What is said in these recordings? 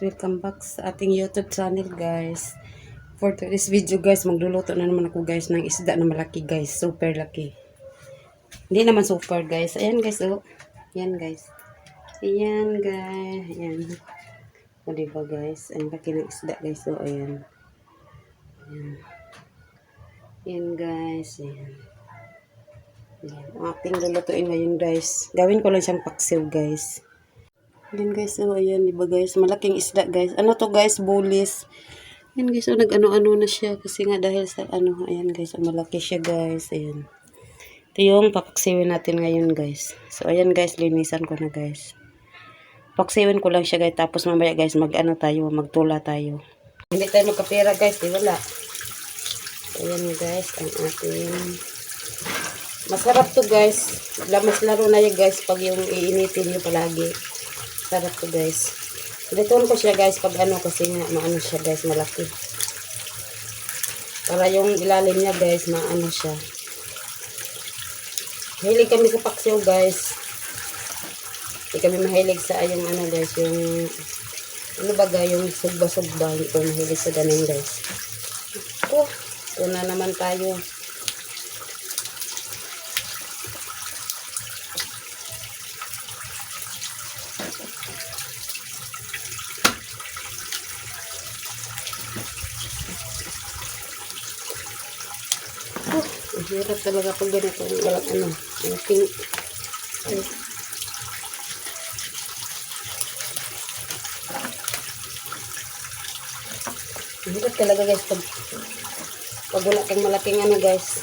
welcome back sa ating YouTube channel guys. For today's video guys, magluluto na naman ako guys ng isda na malaki guys, super laki. Hindi naman super guys. Ayan guys, oh. Ayan guys. Ayan guys. Ayan. O diba guys, ang laki ng isda guys, oh. Ayan. Ayan. Ayan guys, ayan. Ayan. Ang ating lulutuin ngayon guys. Gawin ko lang siyang paksiw guys. Ayan guys, oh, ayan, di ba guys, malaking isda guys. Ano to guys, bulis. Ayan guys, oh, nag-ano-ano na siya kasi nga dahil sa ano, ayan guys, oh, malaki siya guys, ayan. Ito yung papaksiwin natin ngayon guys. So, ayan guys, linisan ko na guys. Paksiwin ko lang siya guys, tapos mamaya guys, mag-ano tayo, magtula tayo. Hindi tayo magkapira guys, di wala. Ayan guys, ang ating... Masarap to guys. Lamas laro na yan guys pag yung iinitin nyo palagi. Sarap to guys. Ditoon ko siya guys pag ano kasi nga maano siya guys malaki. Para yung ilalim niya guys maano siya. Mahilig kami sa paksiw guys. Hindi kami mahilig sa yung ano guys yung ano baga yung sugba-sugba. Hindi ko mahilig sa ganun guys. Oh, ito na naman tayo. Hirap talaga pag ganito. Walang ano, malaking... Ay. Hirap talaga guys pag pag wala kang malaking ano guys.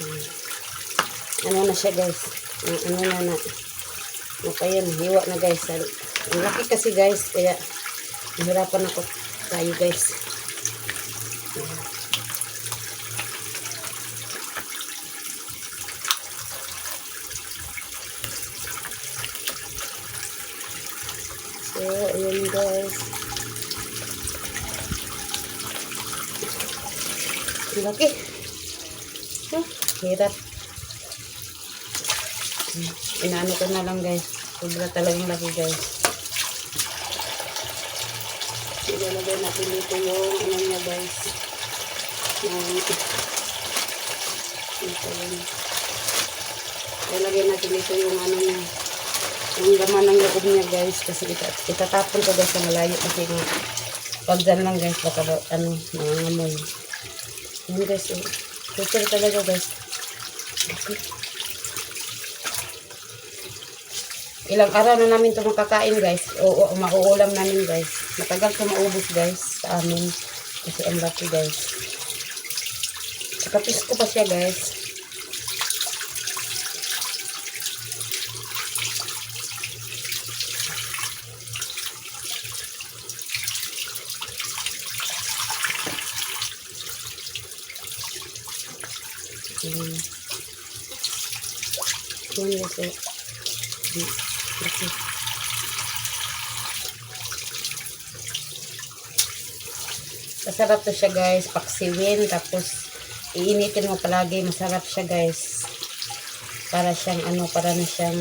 Hmm. Ano na siya guys. Ano na na. Kaya hiwa na guys. Ang laki kasi guys. Kaya Nahirapan ako tayo guys. So, ayan guys. Ang laki. Oh, hirap. Inaano ko na lang guys. Sobra talagang laki guys. Ilalagay natin dito yung ano niya guys. Ito yun. Ilalagay natin dito yung ano niya. Yung laman ng loob niya guys. Kasi ita itatapon ko guys sa malayo. Kasi pag dyan lang guys baka ba, ano mangangamoy. Yan guys. Eh. Super talaga guys. Okay. Ilang araw na namin ito makakain guys. O, o mauulam namin guys. Matagal ito maubos guys sa amin. Kasi ang laki guys. Kapis ko pa siya guys. Yan guys. eh. Hmm. Laki. Masarap to siya guys, paksiwin, tapos iinitin mo palagi, masarap siya guys. Para siyang ano, para na siyang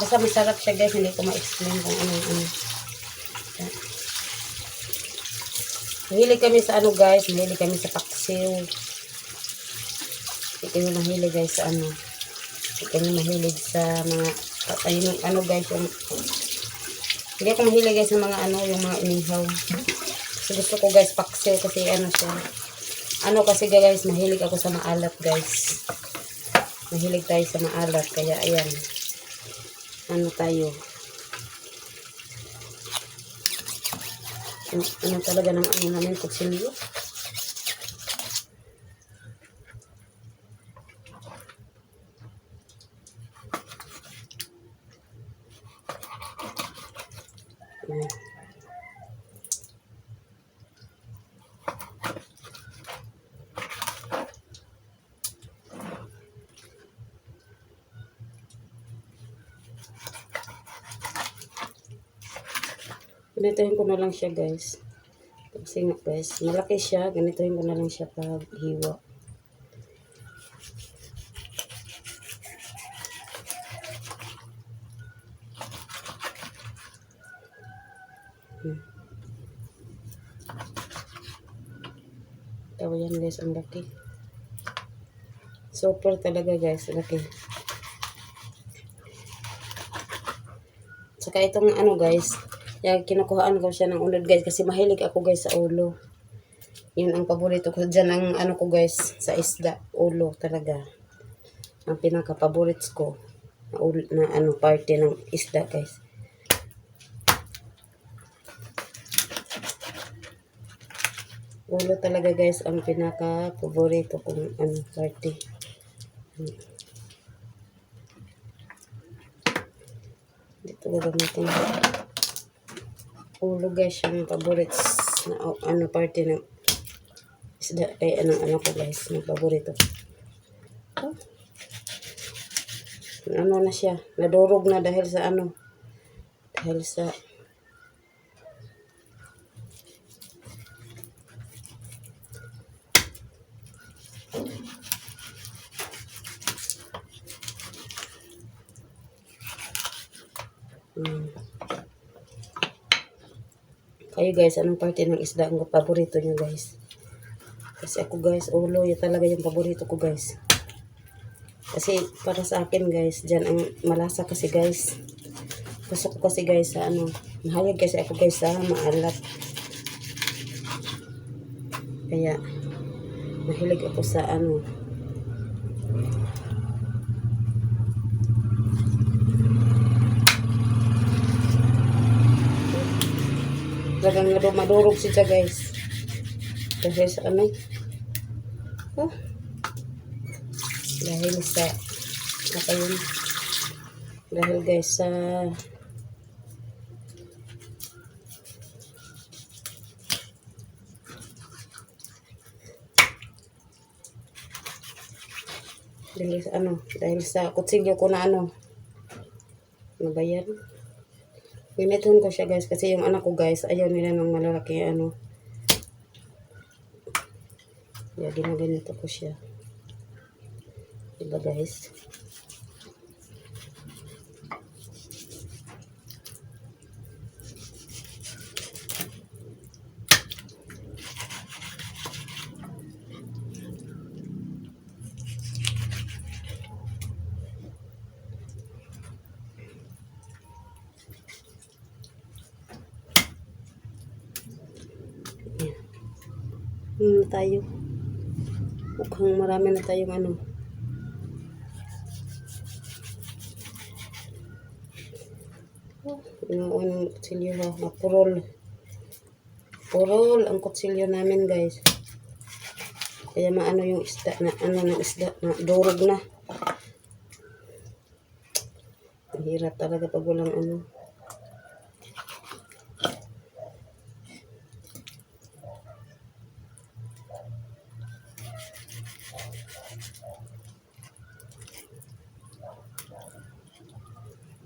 basta masarap siya guys, hindi ko ma-explain kung ano ano. Mahilig kami sa ano guys, mahilig kami sa paksiw. Kami mahilig guys sa ano. Hindi kami mahilig sa mga, ayun, ano guys, yung, hindi ako mahilig guys sa mga ano, yung mga inihaw. Kasi gusto ko guys paksiw kasi ano siya. Ano kasi guys, mahilig ako sa maalat guys. Mahilig tayo sa maalat. Kaya ayan. Ano tayo. Ano, ano talaga ng ano namin kutsilyo. Ayan. Ganitohin ko na lang siya guys. Kasi nga guys, malaki siya. Ganitohin ko na lang siya pag hiwa. Ito yan guys, ang laki. Super talaga guys, laki. Saka itong ano guys, yung kinukuhaan ko siya ng unod guys kasi mahilig ako guys sa ulo. Yun ang paborito ko dyan ang ano ko guys sa isda, ulo talaga. Ang pinaka paborits ko na, na ano parte ng isda guys. Ulo talaga guys ang pinaka paborito kong ano parte. Dito gagamitin. Ulo guys yung favorites na oh, ano parte ng isda ay ano ano ko guys ng paborito. Oh. Ano na siya, nadurog na dahil sa ano dahil sa Hmm. Kayo guys, anong parte ng isda ang paborito nyo guys? Kasi ako guys, ulo, yun talaga yung paborito ko guys. Kasi para sa akin guys, dyan ang malasa kasi guys. Pasok ko kasi guys sa ano, mahayag kasi ako guys sa maalat. Kaya, mahilig ako sa ano, Talagang madurog siya guys. Dahil sa ano? Oh. Dahil sa apa yun? Dahil guys sa dahil sa ano, dahil sa kutsilyo ko na ano, ano ba yan? Pinituhon ko siya guys kasi yung anak ko guys ayaw nila ng malalaki ano. Kaya ginaganito ko siya. Diba guys? Hmm, tayo. Mukhang marami na tayong ano. Yung unang kutsilyo ha, na purol. Purol ang kutsilyo namin guys. Kaya maano yung isda na ano ng isda na durog na. Ang hirap talaga pag walang ano.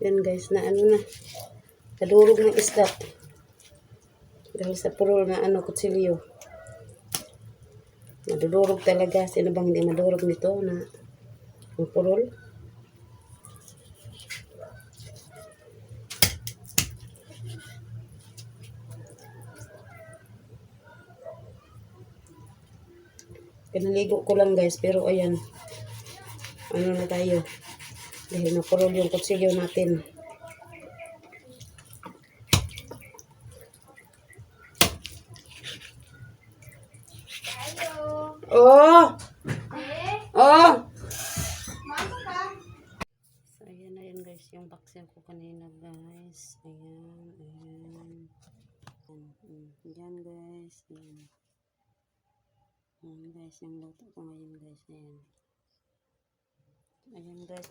Yan guys, na ano na. Nadurog ng isda. Dahil sa purol na ano, kutsilyo. Nadudurog talaga. Sino bang hindi madurog nito na ang purol? Pinaligo ko lang guys, pero ayan. Ano na tayo. Dahil napurol yung kutsilyo natin. Oh! Oh! So, ayan na yun guys, yung vaccine ko kanina guys. Ayan, ayan. Ayan, Ayan guys, ayan. Ayan guys, yung luto ko ngayon guys, ayan. Ayan guys,